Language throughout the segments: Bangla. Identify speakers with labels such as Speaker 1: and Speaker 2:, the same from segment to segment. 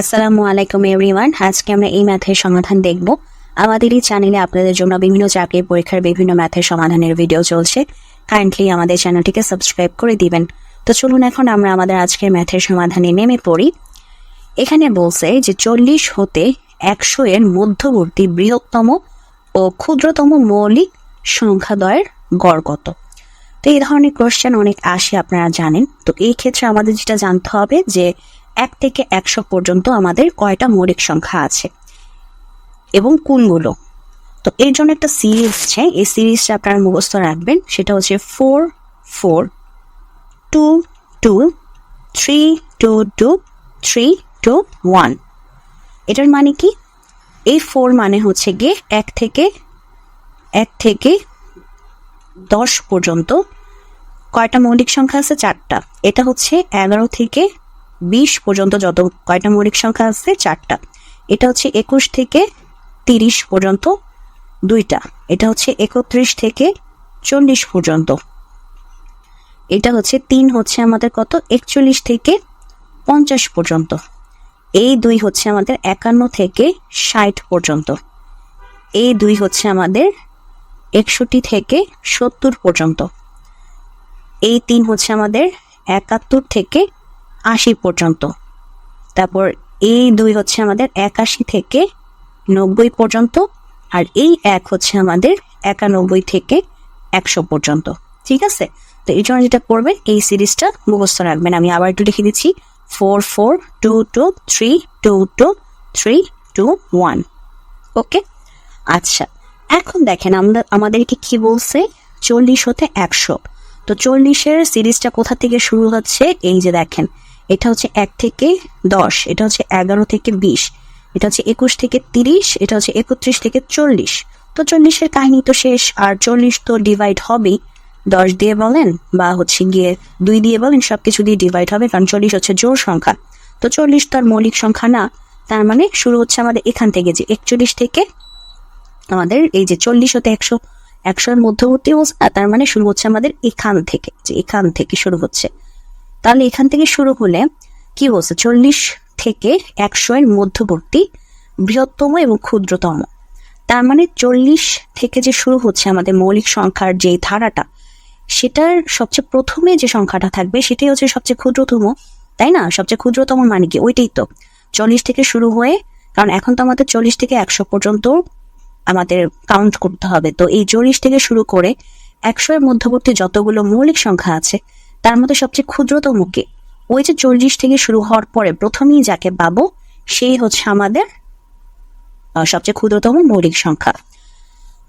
Speaker 1: আসসালামু আলাইকুম এভরিওয়ান। আজকে আমরা এই ম্যাথের সমাধান দেখব। আমাদের এই চ্যানেলে আপনাদের জন্য বিভিন্ন চাকরির পরীক্ষার বিভিন্ন ম্যাথের সমাধানের ভিডিও চলছে। কাইন্ডলি আমাদের চ্যানেলটিকে সাবস্ক্রাইব করে দিবেন। তো চলুন এখন আমরা আমাদের আজকের ম্যাথের সমাধানে নেমে পড়ি। এখানে বলছে যে চল্লিশ হতে একশো এর মধ্যবর্তী বৃহত্তম ও ক্ষুদ্রতম মৌলিক সংখ্যাদ্বয়ের গড় কত? তো এই ধরনের কোশ্চেন অনেক আসে, আপনারা জানেন। তো এই ক্ষেত্রে আমাদের যেটা জানতে হবে যে এক থেকে একশো পর্যন্ত আমাদের কয়টা মৌলিক সংখ্যা আছে? এবং কোনগুলো? তো এর জন্য একটা সিরিজ আছে। এই সিরিজটা আপনারা মুখস্থ রাখবেন। সেটা হচ্ছে four four two two three two two three two one এটার মানে কি? এই ফোর মানে হচ্ছে গিয়ে এক থেকে এক থেকে দশ পর্যন্ত কয়টা মৌলিক সংখ্যা আছে? চারটা। এটা হচ্ছে এগারো থেকে বিশ পর্যন্ত যত কয়টা মৌলিক সংখ্যা আছে, চারটা। এটা হচ্ছে একুশ থেকে তিরিশ পর্যন্ত দুইটা। এটা হচ্ছে একত্রিশ থেকে চল্লিশ পর্যন্ত। এটা হচ্ছে তিন হচ্ছে আমাদের কত? একচল্লিশ থেকে পঞ্চাশ পর্যন্ত। এই দুই হচ্ছে আমাদের একান্ন থেকে ষাট পর্যন্ত। এই দুই হচ্ছে আমাদের একষট্টি থেকে সত্তর পর্যন্ত। এই তিন হচ্ছে আমাদের একাত্তর থেকে আশি পর্যন্ত। তারপর এই দুই হচ্ছে আমাদের একাশি থেকে নব্বই পর্যন্ত আর এই এক হচ্ছে আমাদের একানব্বই থেকে একশো পর্যন্ত। ঠিক আছে? তো এই জন্য যেটা করবেন, এই সিরিজটা মুখস্থ রাখবেন। আমি আবার একটু লিখে দিচ্ছি four four two two three two two three two one okay? আচ্ছা এখন দেখেন আমরা আমাদেরকে কি বলছে? চল্লিশ হতে একশো। তো চল্লিশের সিরিজটা কোথা থেকে শুরু হচ্ছে? এই যে দেখেন এটা হচ্ছে এক থেকে দশ, এটা হচ্ছে এগারো থেকে বিশ, এটা হচ্ছে একুশ থেকে তিরিশ, এটা হচ্ছে একত্রিশ থেকে চল্লিশ। তো চল্লিশের কাহিনী তো শেষ, আর চল্লিশ তো ডিভাইড হবেই। দশ দিয়ে বলেন বা হচ্ছে গিয়ে দুই দিয়ে বলেন সব কিছু দিয়ে ডিভাইড হবে, কারণ চল্লিশ হচ্ছে জোর সংখ্যা। তো চল্লিশ তো আর মৌলিক সংখ্যা না, তার মানে শুরু হচ্ছে আমাদের এখান থেকে যে একচল্লিশ থেকে আমাদের এই যে চল্লিশ হতে একশো, একশোর মধ্যবর্তী অবস্থা, তার মানে শুরু হচ্ছে আমাদের এখান থেকে, যে এখান থেকে শুরু হচ্ছে। তাহলে এখান থেকে শুরু হলে কি বলছে? চল্লিশ থেকে একশো এর মধ্যবর্তী বৃহত্তম এবং ক্ষুদ্রতম। তার মানে চল্লিশ থেকে যে শুরু হচ্ছে আমাদের মৌলিক সংখ্যার যে ধারাটা, সেটার সবচেয়ে প্রথমে যে সংখ্যাটা থাকবে সেটাই হচ্ছে সবচেয়ে ক্ষুদ্রতম, তাই না? সবচেয়ে ক্ষুদ্রতম মানে কি? ওইটাই তো। চল্লিশ থেকে শুরু হয়ে, কারণ এখন তো আমাদের চল্লিশ থেকে একশো পর্যন্ত আমাদের কাউন্ট করতে হবে। তো এই চল্লিশ থেকে শুরু করে একশো এর মধ্যবর্তী যতগুলো মৌলিক সংখ্যা আছে তার মধ্যে সবচেয়ে ক্ষুদ্রতম কে ওই যে চল্লিশ থেকে শুরু হওয়ার পরে প্রথমেই যাকে পাবো, সেই হচ্ছে আমাদের সবচেয়ে ক্ষুদ্রতম মৌলিক সংখ্যা।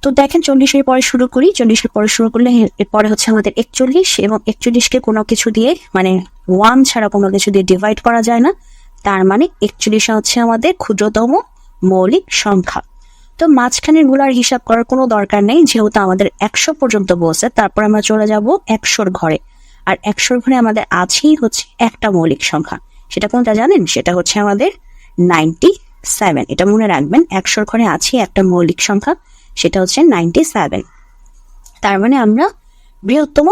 Speaker 1: তো দেখেন চল্লিশের পরে শুরু করি, চল্লিশের পরে শুরু করলে এরপরে হচ্ছে আমাদের একচল্লিশ এবং একচল্লিশকে কোনো কিছু দিয়ে মানে ওয়ান ছাড়া কোনো কিছু দিয়ে ডিভাইড করা যায় না। তার মানে একচল্লিশ হচ্ছে আমাদের ক্ষুদ্রতম মৌলিক সংখ্যা। তো মাঝখানেরগুলার হিসাব করার কোনো দরকার নেই, যেহেতু আমাদের একশো পর্যন্ত বসে, তারপর আমরা চলে যাব একশোর ঘরে। আর একশোর ঘরে আমাদের আছেই হচ্ছে একটা মৌলিক সংখ্যা। সেটা কোনটা জানেন? সেটা হচ্ছে আমাদের নাইনটি সেভেন এটা মনে রাখবেন, একশোর ঘরে আছে একটা মৌলিক সংখ্যা, সেটা হচ্ছে নাইনটি সেভেন তার মানে আমরা বৃহত্তম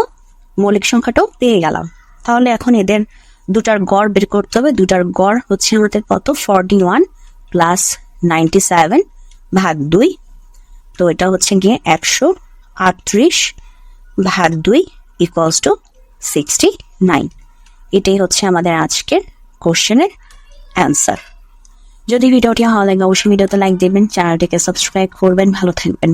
Speaker 1: মৌলিক সংখ্যাটাও পেয়ে গেলাম। তাহলে এখন এদের দুটার গড় বের করতে হবে। দুটার গড় হচ্ছে আমাদের কত? Forty one plus ninety seven ভাগ দুই। তো এটা হচ্ছে গিয়ে একশো আটত্রিশ ভাগ দুই ইকুয়ালস টু সিক্সটি নাইন এটাই হচ্ছে আমাদের আজকের কোশ্চেনের অ্যান্সার। যদি ভিডিওটি ভালো লাগে, অবশ্যই ভিডিওতে লাইক দেবেন, চ্যানেলটিকে সাবস্ক্রাইব করবেন, ভালো থাকবেন।